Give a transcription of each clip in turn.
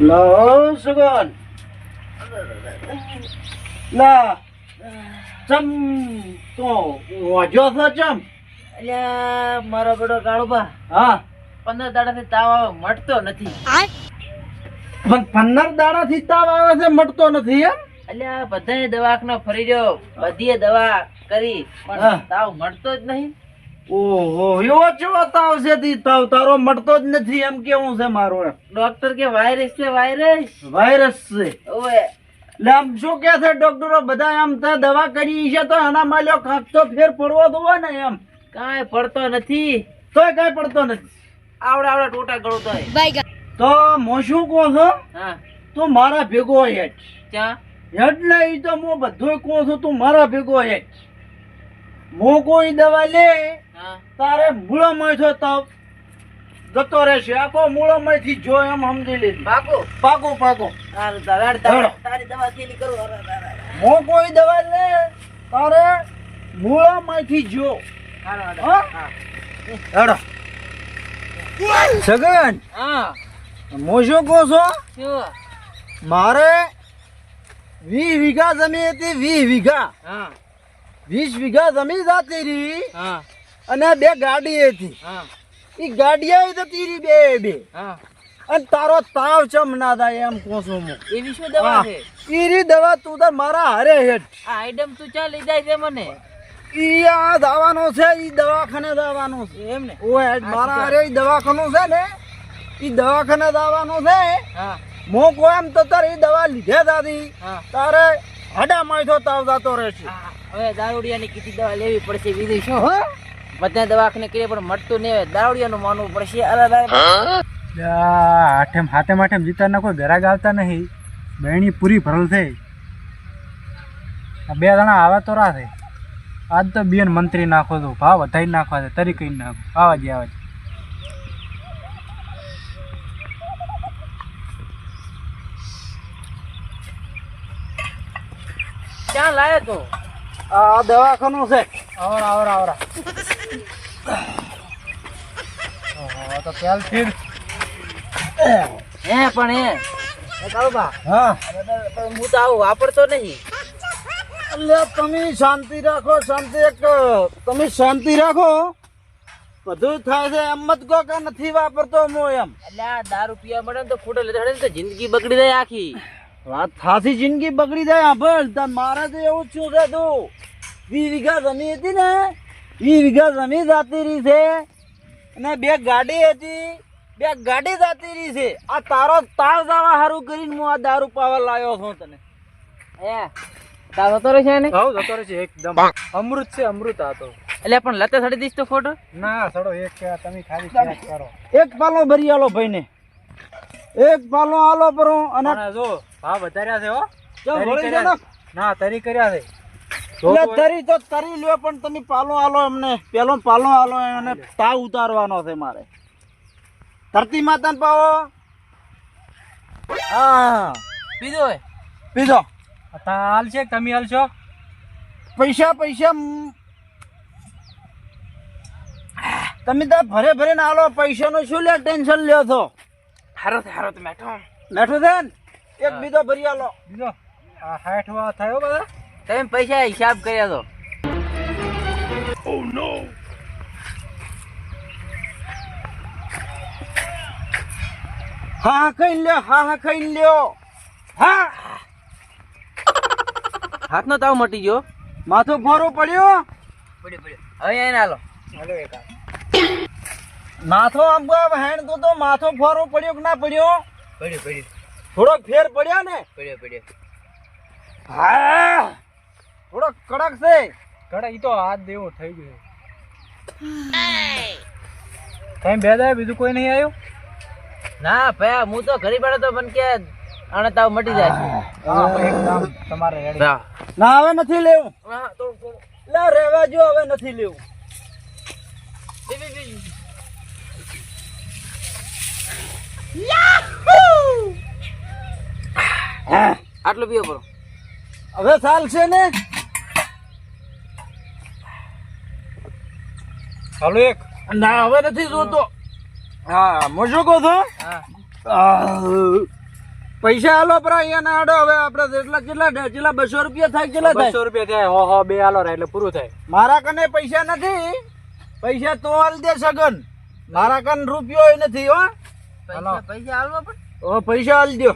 લો સુગન લા ચમ તો વાજો છો ચમ અલ્યા મારો બેટો કાળુબા હા. પંદર દાડાથી તાવ આવે મટતો નથી. પણ પંદર દાડા થી તાવ આવે છે મટતો નથી એમ? એટલે બધાય દવાખાના ફરી રહ્યો. બધીએ દવા કરી હા. પણ તાવ મટતો જ નહીં. ઓહો એવો ચેવો તાવ છે તી? તાવ તારો મટતો જ નથી એમ કેવું છે મારું ડોક્ટર કે વાયરસ છે વાયરસ? વાયરસ છે. એટલે આમ શું કે છે ડોક્ટરો બધા આમ તો દવા કરી છે તો એના માલ્યો ખાતો તો ફેર પડવો તો હોય ને એમ. કાંઈ પડતો નથી. તોય કાંઈ પડતો નથી. આવડા આવડા ટોટા ગળો તો તો હું શું કહું છું હા. તું મારા ભેગો હેઠ. હેઠ ને ઈ તો હું બધું કહું છું? તું મારા ભેગો હેઠ. મો કોઈ દવા લે હા. તારે મૂળામાં થયો તાવ. જતો રહેશે. આખો મૂળામાં થી જો એમ સમજી લીધું પાકો પાકો પાકો તારે દવા કેલી કરું. હું કોઈ દવા લે તારે મૂળામાં થી જો. હેડો. સગન હા. હું કહો છું મારે વીસ વીઘા જમીન હતી વીસ વીઘા. વીસ વીઘા જમીન જતી રહી હા. અને બે ગાડી હતી. એ ગાડી જતી રહી બે બે. અને તારો તાવ ચમ ના થાય એમ કહો છો હું. એવી શું દવા. છે? ઈરી દવા તું તાર મારા હારે હેઠ. આ આઈટમ તું ચા લઈ જાય છે મને? ઈ આ દાવાનો છે ઈ દવાખાને દાવાનો છે. એમ ને? ઓય મારા હારે દવાખાનું છે ને? ઈ દવાખાને દાવાનું છે. હું. મો કો એમ તો તારે ઈ દવા લીધે દાદી. તારે હડા માથો તાવ જતો રહેશે. હવે દારૂડિયાની કીધી દવા લેવી પડશે બીજું શું? હા? બધા દવાખાને કરીએ પણ મટતું નહીં દારૂડિયાનું માનવું પડશે. અરે અરે હાથેમ હાથેમ જીતાના કોઈ ઘરાક આવતા નહીં. બહેણી પૂરી ભરલ થઈ આ બે જણા આવા તો રા થઈ આજ તો બેન મંત્રી નાખો તો ભાવ વધારી નાખવા છે તરી કહી નાખો. આવા જ આવા જ. ક્યાં લાયો તો? આ દવાખાનું છે. આવરા આવરા આવરા. તો ચાલ ફીર. હે પણ હે કાળુબા હા. હું તો આવું વાપરતો નહીં. એટલે તમે શાંતિ રાખો શાંતિ એક તમે શાંતિ રાખો. બધું થાય છે એમ જ કહો કે નથી વાપરતો હું એમ. એટલે દારૂ પીવા મળે તો ફોટો લેતા તો જિંદગી બગડી જાય આખી. વાત થાસી જિંદગી બગડી જાય આભળ તાર મારે તો એવું જ છું છે તું. વીસ વીઘા જમી હતી ને વીસ વીઘા જમી જાતી રહી છે. અને બે ગાડી હતી બે ગાડી જાતી રહી છે. આ તારો તાવ દાવા સારું કરીને હું આ દારૂ પાવા લાવ્યો છું તને. હે જતો રહે છે ને ભાવ જતો રહે છે એકદમ અમૃત છે અમૃત આ તો. એટલે પણ લતે સડી દઈશ તો ફોટો ના સડો એક તમે ખાલી કરો. એક પાલો ભરી આલો ભાઈને. એક પાલો આલો પરો અને અને જો ભાવ વધાર્યા છે હો. ના. તરી કર્યા છે. તરી તો તરી લ્યો પણ તમે પાલો આલો એમને પેલો પાલો આલો એને તાવ ઉતારવાનો છે મારે. ધરતી માતાને પાવો. હા પીધો પીધો. તા હાલ છે તમે હાલ છો? પૈસા પૈસા તમે તો ભરે ભરે ના આલો પૈસાનું શું લે ટેન્શન લ્યો છો? હારો હારો તો મેઠો. બેઠું છે ને? એક બીજો ભરી આલો. બીજો? આ હાઠ વા થયો બધા? તમે પૈસા હિસાબ કર્યા તો. હા હા ખાઈ લ્યો હા હા ખાઈ લ્યો. હા. હાથનો તાવ મટી ગયો. માથો ફોરો પડ્યો. પડ્યો પડ્યો. હવે એને હાલો. માથો આમ હેણ તો માથો ફોરો પડ્યો કે ના પડ્યો? પડ્યો પડ્યો. થોડોક ફેર પડ્યો ને? પડ્યો પડ્યો. હા. થોડોક કડક છે. કડક ઈ તો હાથ દેવો થઈ ગયો. તમે બે દાય બીજું કોઈ નહીં આવ્યું? ના ભયા હું તો ઘરે બેઠો તો પણ કે આને તાવ મટી જાય છે. હા એક કામ તમારે રેડી ના. હવે નથી લેવું. હા, તો- લે રેવા જો હવે નથી લેવું. બી. હા આટલું પીવો પડો હવે ચાલશે ને? હાલો એક. ના હવે નથી જોતો. હા હું કહો છું? પૈસા હાલો પરા અહીંયા ના આડો. હવે આપણે જેટલા કેટલા જેટલા બસો રૂપિયા થાય કેટલા થાય? બસો રૂપિયા થાય. હો હો બે હાલો રે એટલે પૂરું થાય. મારા કને પૈસા નથી. પૈસા તો હાલ દે સગન. મારા કન રૂપિયો નથી હો. પૈસા પૈસા આલવા પણ? પૈસા હાલ દો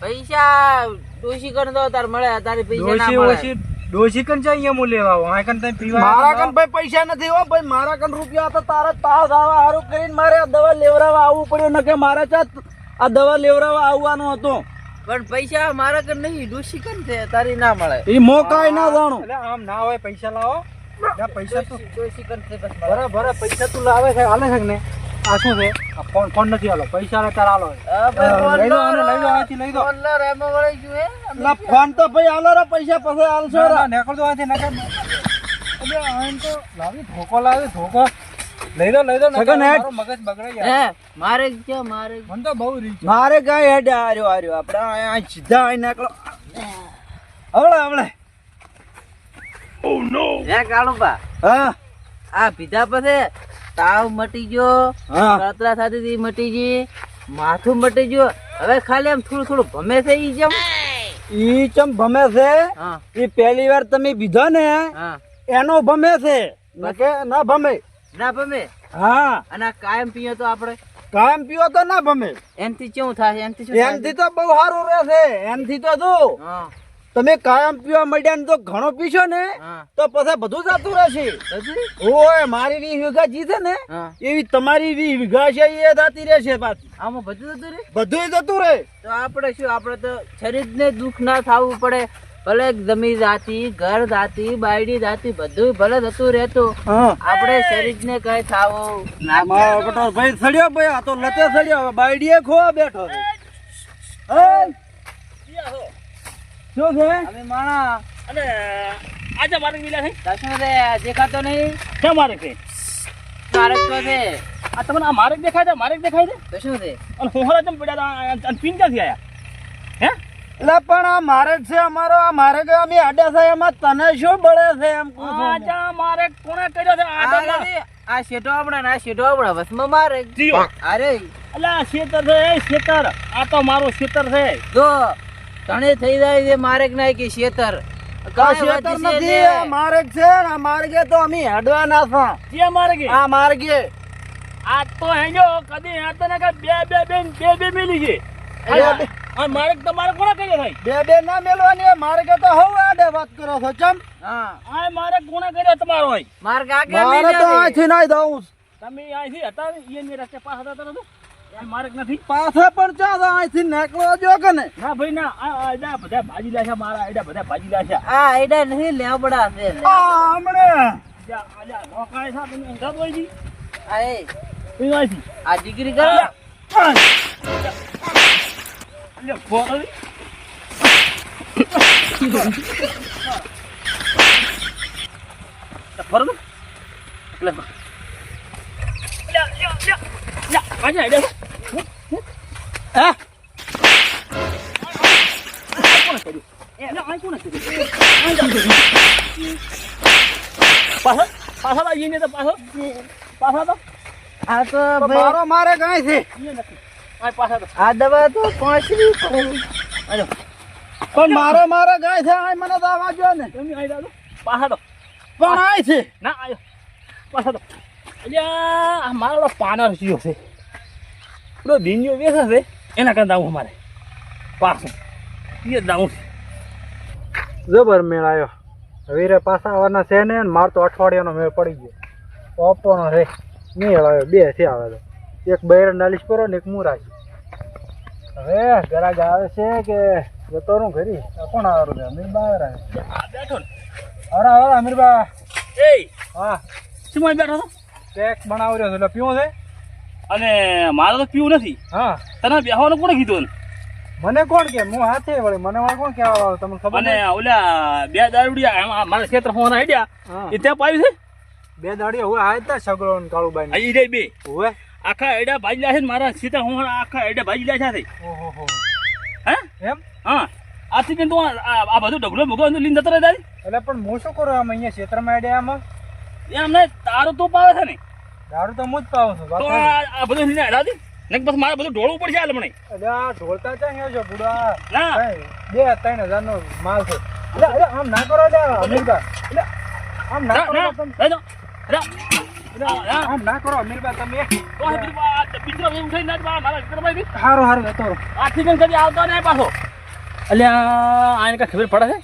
પૈસા ડોશી કર દો તાર મળે તારી પૈસા ના મળે. ડોશી કન જાય અહીંયા હું લેવા આવું? આ કન તમે પીવા મારા કન ભાઈ પૈસા નથી હો ભાઈ મારા કન રૂપિયા તો તારા તાવ આવા હારું કરીને મારે આ દવા લેવરાવા આવવું પડ્યું ન કે મારા ચા આ દવા લેવરાવા આવવાનો હતો. પણ પૈસા મારા કર નહીં ડોશી કર છે તારી ના મળે. એ મોકાય ના જાણું. એટલે આમ ના હોય પૈસા લાવો. પૈસા તું ડોશી કર છે બસ ભરા ભરા પૈસા તું લાવે છે હાલે છે ને આ શું છે? આ ફોન ફોન નથી આલો પૈસા લેતા આલો લઈ લો લો, આને, લઈ લો આથી લઈ દો ફોન લો, રેમો વળી જુએ હે. ફોન તો ભાઈ આલો રે પૈસા પછી આલશો રે. નેકળ દો આથી નકર અબે આમ તો લાવી ધોકો લાવી ધોકો. લઈ લો લઈ દો નકર સગન હેડ. મગજ બગડે યાર હે મારે કે મારે મન તો બહુ રીચ મારે કઈ હેડ આર્યો આર્યો આપણે આ સીધા આઈ નકળો. હવળે હવળે. કાળો કાળુબા. હા? આ પીધા પછી તાવ મટી ગયો કતરા થતી હતી મટી ગઈ માથું મટી ગયું. હવે ખાલી આમ થોડું થોડું ભમે છે ઈ જેમ? ઈ ચમ ભમે છે? ઈ પહેલી વાર તમે પીધો ને એનો ભમે છે. કે ના ભમે. ના ભમે? હા. અને કાયમ પીએ તો આપણે? કાયમ પીવો તો ના ભમે. એનથી કેવું થાય? એનથી? એનથી તો બહુ સારું રહેશે. એનથી તો શું તમે કાયમ પીવા મળ્યા ને તો ઘણો પીશો ને તો પછી બધું જતું રહેશે. ઓય મારી વી વીઘા જી છે ને એવી તમારી વી વીઘા છે એ થતી રહેશે પાછી. આમાં બધું જતું રહે? બધું જતું રહે. તો આપણે શું આપણે તો શરીરને દુઃખ ના થવું પડે. ભલે જમીન જાતી ઘર જાતી બાયડી જાતી બધું ભલે થતું રહેતું. આપણે શરીર ને કઈ થાવું ભાઈ સડ્યો ભાઈ આ તો લતે સડ્યો બાયડીએ ખોવા બેઠો? શું છે અમે માણા. અને આજે મારે મિલા છે દર્શન રે દેખાતો નહીં. ક્યાં મારે છે મારે તો છે. આ તમને આ મારે દેખાય છે? મારે દેખાય છે? તો શું છે અને હોહરા ચમ પડ્યા અને પીન ક્યાંથી આયા? હે? એટલે પણ આ મારે છે અમારો આ મારે કે અમે આડા છે એમાં તને શું બળે છે એમ કહું છું. આજા મારે કોણે કર્યો છે? આ આ ડબ્બા? રે, આ શેઠો આપણા ને શેઠો આપણા વસમાં મારે. અરે. અલા આ શેતર છે એ શેતર. આ તો મારું શેતર છે. જો તણે થઈ જાય છે મારે કે નહીં કે શેતર શેતર નથી આ મારે છે આ માર્ગે તો અમે હેડવા ના થા. ક્યાં માર્ગે? આ માર્ગે. આ તો હેજો કદી આ તો ને કે બે બે બે બે બે મિલી છે. અલા, આ મારે તમારે કોણે કર્યો ભાઈ બે બે ના મેલવાની માર્ગે તો હવ આડે વાત કરો છો ચમ? હા. આ મારે કોણ કર્યો તમારો ભાઈ મારે કાકે મારે તો આથી નઈ દઉં તમે આથી હતા એ ની રસ્તે પાસ હતા તરત એ મારે નથી. પાછા પણ ચા તો અહીંથી જો કે ને ના ભાઈ ના આ આ બધા ભાજી લાશા મારા એડા બધા ભાજી લાશા આ એડા નહીં લેવડા છે આ હમણે. જા આજા નોકાય સા તમે અંગા આ એ. એ આ દીકરી કરો. લે ફોન ફરક લે લે લે લે. લે આજા એડા હે પાછળ પાછળ આવીને તો પાછળ પાછળ તો આ તો તો મારો મારે કાંઈ છે પાછળ તો આ દવા તો પાંચરી પણ મારો મારે ગાય છે આ મને તો આવા જો ને પાછળ તો પણ આય છે ના આયો પાછા તો અલ્યા આ મારો પાનર થયો છે. પેલો દિનજો બેસે છે. એના કરતા હું અમારે. પાછું. એ દાઉં જબર મેળ આવ્યો વીરે પાછા આવવાના છે ને માર તો અઠવાડિયાનો મેળ પડી ગયો. ઓપોનો રે મેળ આવ્યો બે છે આવે તો. એક બૈર નાલીશ પરો ને એક મુરા છે. હવે ગરાગ આવે છે કે જતો રહું ઘરી કોણ આવવાનું છે? અમીરબા આવે આ બેઠો ને. અરે હવે અમીરબા. એ! હા. શું બેઠો છો? કેક બનાવી રહ્યો છે. એટલે પીવો છે? અને મારે તો પીવું નથી. હા. તને બેહવાનું કોણે કીધું મને કોણ કે? હું હાથે વળે. મને વાળ કોણ કહેવા આવે તમને ખબર અને? ઓલા બે દારૂડિયા એમાં મારા ક્ષેત્ર ફોન આઈડિયા એ ત્યાં પાયું છે? બે દાડીઓ હવે આ હતા સગડો ને કાળુબાઈ આઈ રે બે. હવે. આખા એડા ભાજી છે ને મારા સીતા હું આખા એડા ભાજી લે છે ઓહો હો. હે? એમ? હા. આથી કે તું આ બધું ઢગલો ભગવાન લીન જતો રહે એટલે પણ શું કરું? આમ અહીંયા ક્ષેત્રમાં આડ્યા આમાં એમ નહીં તારું તું પાવે છે ને. દારૂ તો હું જ પાઉં છું તો આ બધું લઈને હેડા દી ને પછી મારે બધું ઢોળવું પડશે હાલ મને એટલે આ ઢોળતા ક્યાં ગયો છો બુડા? ના. બે ત્રણ હજાર નો માલ છે. એટલે એટલે આમ ના કરો એટલે અમીરબા. એટલે આમ ના કરો. આમ ના કરો અમીરબા તમે. પિંજરો એવું થઈ ના મારા બી. હારું હારું જતો. આથી કદી આવતો નહીં પાછો. એટલે આને કઈ ખબર પડે છે?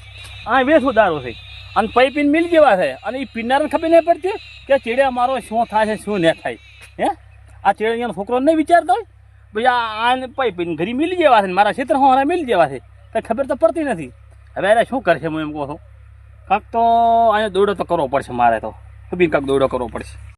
આ વેસું દારૂ છે. અને પૈ પીને મિલ જેવા છે અને એ પીનારને ખબર નહીં પડતી કે ચેડે અમારો શું થાય છે, શું નહીં થાય. હે? આ ચેડે છોકરો નહીં વિચારતો હોય? ભાઈ આ આને પૈ પીને ઘરી મિલ જેવા છે મારા ક્ષેત્ર હું મિલ જેવા છે કંઈ ખબર તો પડતી નથી. હવે અરે શું કરશે હું એમ કહું છું? કાંક તો અહીંયા દોડો તો કરવો પડશે મારે તો. બી કાંક દોડો કરવો પડશે?